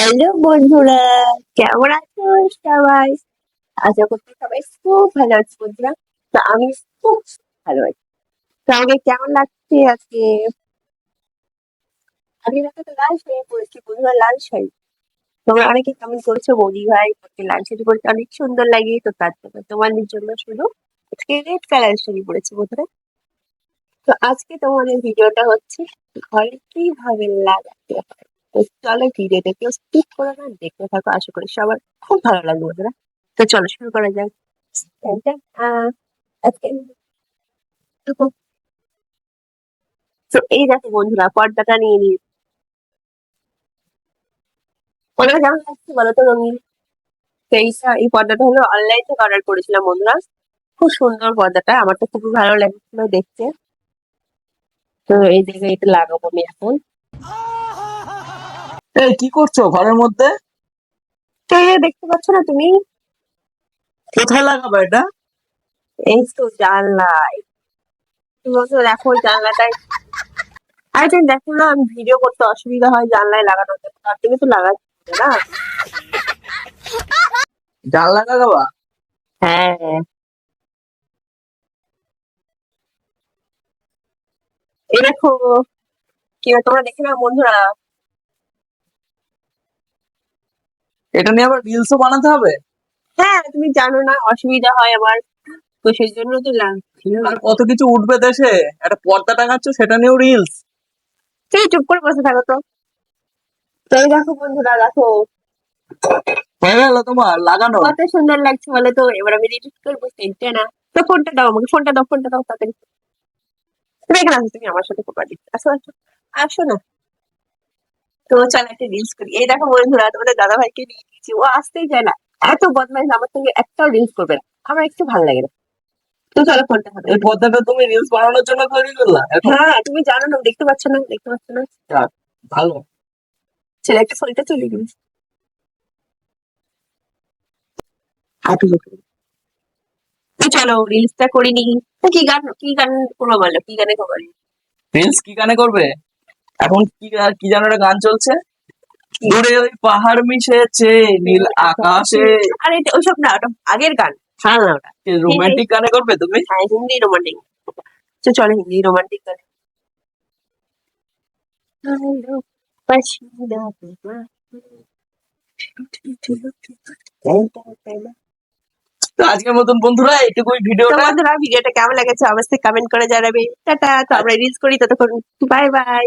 Hello বন্ধুরা, কেমন আছো সবাই? আশা করছি সবাই খুব ভালো আছে বন্ধুরা। তো আমি খুব ভালো আছি। তো আমাকে কেমন লাগছে আজকে? আমি দেখো তো লাল শাড়ি পরেছি বন্ধুরা, লাল শাড়ি। তোমরা অনেকে কমেন্ট করেছ, বৌদি ভাই তোকে লাল শাড়ি পরেছে, অনেক সুন্দর লাগে। তো তার জন্য তোমাদের জন্য শুধু আজকে রেড কালার শাড়ি পরেছি বন্ধুরা। তো আজকে তোমাদের ভিডিওটা হচ্ছে, ঘরে কীভাবে লাগাতে হয়? তো চলো ভিডিওটা কেউ স্কিপ করে না, দেখতে থাকো, আশা করি সবার খুব ভালো লাগবে বন্ধুরা। তো চলো শুরু করা যাক। তো এই দেখো বন্ধুরা, পর্দাটা নিয়ে নিই ওনারা কেমন লাগছে বলো তো রঙিন এইটা এই পর্দাটা হলো অনলাইন থেকে অর্ডার করেছিলাম বন্ধুরা। খুব সুন্দর পর্দাটা, আমার তো খুবই ভালো লাগছিল দেখতে। তো এই জায়গায় এটা লাগাবো আমি এখন। এই কি করছ ঘরের মধ্যে? এই যে দেখতে পাচ্ছ না তুমি? কোথায় লাগাবে এটা? এই তো জানলায়। তুমি বলছো দেখো জানলাটায় আরে তুমি দেখো না আমি ভিডিও করতে অসুবিধা হয় জানলায় লাগানো তার থেকে তো লাগাচ্ছি না। জানলা লাগাবা? হ্যাঁ। এই দেখো কি তোমরা দেখে না বন্ধুরা। এটা নিয়ে আবার রিলসও বানাতে হবে? হ্যাঁ তুমি জানো না অসুবিধা হয় আমার। তো সেই জন্য তো লাগছে আর কত কিছু উঠবে দেশে? একটা পর্দা টাঙাচ্ছ সেটা নিয়েও রিলস তুমি চুপ করে বসে থাকো তো। তো এই দেখো বন্ধুরা দেখো। হয়ে গেল তোমার লাগানো। কত সুন্দর লাগছে বলে তো। এবার আমি এডিট করব সেটা না। তো ফোনটা দাও আমাকে ফোনটা দাও ফোনটা দাও তাড়াতাড়ি। তুমি এখানে আসো তুমি আমার সাথে দিচ্ছ আসো আসো। আসো না। তো চল একটা রিলস করি। এই দেখো বন্ধুরা তোমাদের দাদা ভাইকে নিয়ে দিয়েছি ও আসতেই যায় না। এত বদমাইশ আমার সঙ্গে একটাও রিলস করবে না। আমার একটু ভালো লাগে না। তো চলো ফোনটা হাতে এই পর্দাটা তুমি রিলস বানানোর জন্য তৈরি করলা? হ্যাঁ তুমি জানো না দেখতে পাচ্ছ না দেখতে পাচ্ছ না। ভালো। ছেলে একটা ফোনটা চলে গেল চলো রিলসটা করে নি তো কি গান কি গান করব বলো? কি গানে খবর রিলস কি গানে করবে? এখন কি কি যেন একটা গান চলছে? দূরে ওই পাহাড় মিশেছে নীল আকাশে। আরে এটা ওইসব না ওটা আগের গান। ছাড়া না ওটা। রোমান্টিক গানে করবে তুমি? হ্যাঁ হিন্দি রোমান্টিক তো চলো হিন্দি রোমান্টিক গান। তো আজকের মতন বন্ধুরা এটুকুই ভিডিওটা। তোমাদের ভিডিওটা কেমন লেগেছে অবশ্যই কমেন্ট করে জানাবে। টাটা তো আমরা রিলস করি ততক্ষণ বাই বাই